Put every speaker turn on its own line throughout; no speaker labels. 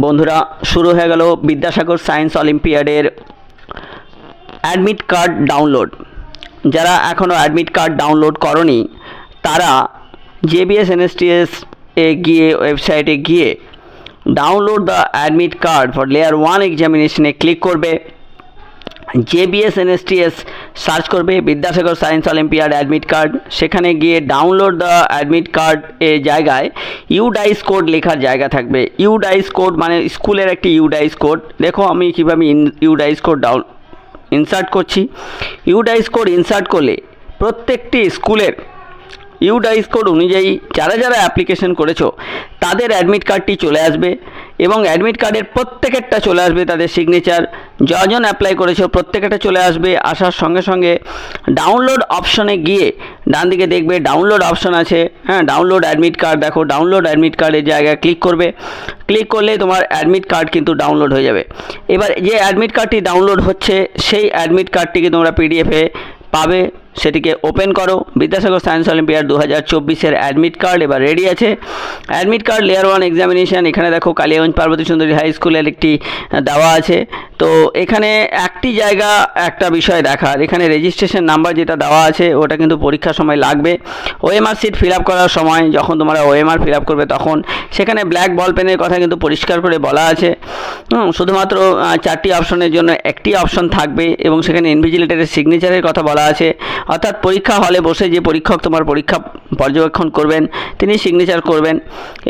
বন্ধুরা, শুরু হয়ে গেল বিদ্যাসাগর সায়েন্স অলিম্পিয়াডের অ্যাডমিট কার্ড ডাউনলোড। যারা এখনও অ্যাডমিট কার্ড ডাউনলোড করনি, তারা জেবিএস এনএসটিএস এ গিয়ে, ওয়েবসাইটে গিয়ে, download the admit card for level one এক্সামিনেশনে click করবে। জেবিএস এনএসটিএস সার্চ করবে Vidyasagar science olympiad admit card সেখানে গিয়ে ডাউনলোড দ্য অ্যাডমিট কার্ড এ জায়গায় ইউডাইস কোড লেখার জায়গা থাকবে। ইউডাইস কোড মানে স্কুলের একটি ইউডাইস কোড দেখো আমি কীভাবে ইউডাইস কোড ডাউন ইনসার্ট করছি। ইউডাইস কোড ইনসার্ট করলে প্রত্যেকটি স্কুলের ইউডাইস কোড অনুযায়ী যারা যারা অ্যাপ্লিকেশন করেছ, তাদের অ্যাডমিট কার্ডটি চলে আসবে। এবং অ্যাডমিট কার্ডের প্রত্যেকেরটা চলে আসবে তাদের সিগনেচার যজন অ্যাপ্লাই করেছ, প্রত্যেকেরটা চলে আসবে। আসার সঙ্গে সঙ্গে ডাউনলোড অপশনে গিয়ে ডান দিকে দেখবে ডাউনলোড অপশন আছে। হ্যাঁ ডাউনলোড অ্যাডমিট কার্ড দেখো ডাউনলোড অ্যাডমিট কার্ডের জায়গায় ক্লিক করবে। ক্লিক করলে তোমার অ্যাডমিট কার্ড কিন্তু ডাউনলোড হয়ে যাবে। এবার যে অ্যাডমিট কার্ডটি ডাউনলোড হচ্ছে, সেই অ্যাডমিট কার্ডটিকে তোমরা পিডিএফে পাবে। সেটিকে ওপেন করো। বিদ্যাসাগর সায়েন্স অলিম্পিয়াড দু হাজার চব্বিশের অ্যাডমিট কার্ড এবার রেডি আছে। Admit card level one examination, এখানে দেখো কালিয়াগঞ্জ পার্বতী সুন্দরী হাই স্কুলের একটি দেওয়া আছে। তো এখানে একটি জায়গা, একটা বিষয় দেখার এখানে রেজিস্ট্রেশন নাম্বার যেটা দেওয়া আছে, ওটা কিন্তু পরীক্ষার সময় লাগবে। ওএমআর সিট ফিল আপ করার সময় যখন তোমরা ওএমআর ফিল আপ করবে তখন সেখানে ব্ল্যাক বল পেনের কথা কিন্তু পরিষ্কার করে বলা আছে। শুধুমাত্র চারটি অপশনের জন্য একটি অপশন থাকবে এবং সেখানে ইনভিজিলেটারের সিগনেচারের কথা বলা আছে। অর্থাৎ পরীক্ষা হলে বসে যে পরীক্ষক তোমার পরীক্ষা পর্যবেক্ষণ করবেন, তিনি সিগনেচার করবেন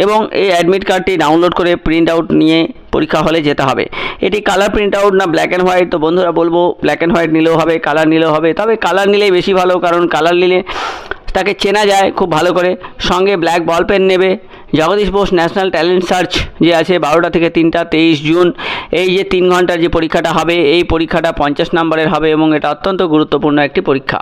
এবং এই অ্যাডমিট কার্ডটি ডাউনলোড করে প্রিন্ট আউট নিয়ে পরীক্ষা হলে যেতে হবে। এটি কালার প্রিন্ট আউট না ব্ল্যাক অ্যান্ড হোয়াইট তো বন্ধুরা বলব ব্ল্যাক অ্যান্ড হোয়াইট নিলেও হবে কালার নিলেও হবে। তবে কালার নিলেই বেশি ভালো, কারণ কালার নিলে তাকে চেনা যায় খুব ভালো করে। সঙ্গে ব্ল্যাক বল পেন নেবে। Jagadish Bose national talent search যে আছে বারোটা থেকে তিনটা, তেইশ জুন, এই যে তিন ঘণ্টার যে পরীক্ষাটা হবে, এই পরীক্ষাটা পঞ্চাশ নম্বরের হবে এবং এটা অত্যন্ত গুরুত্বপূর্ণ একটি পরীক্ষা।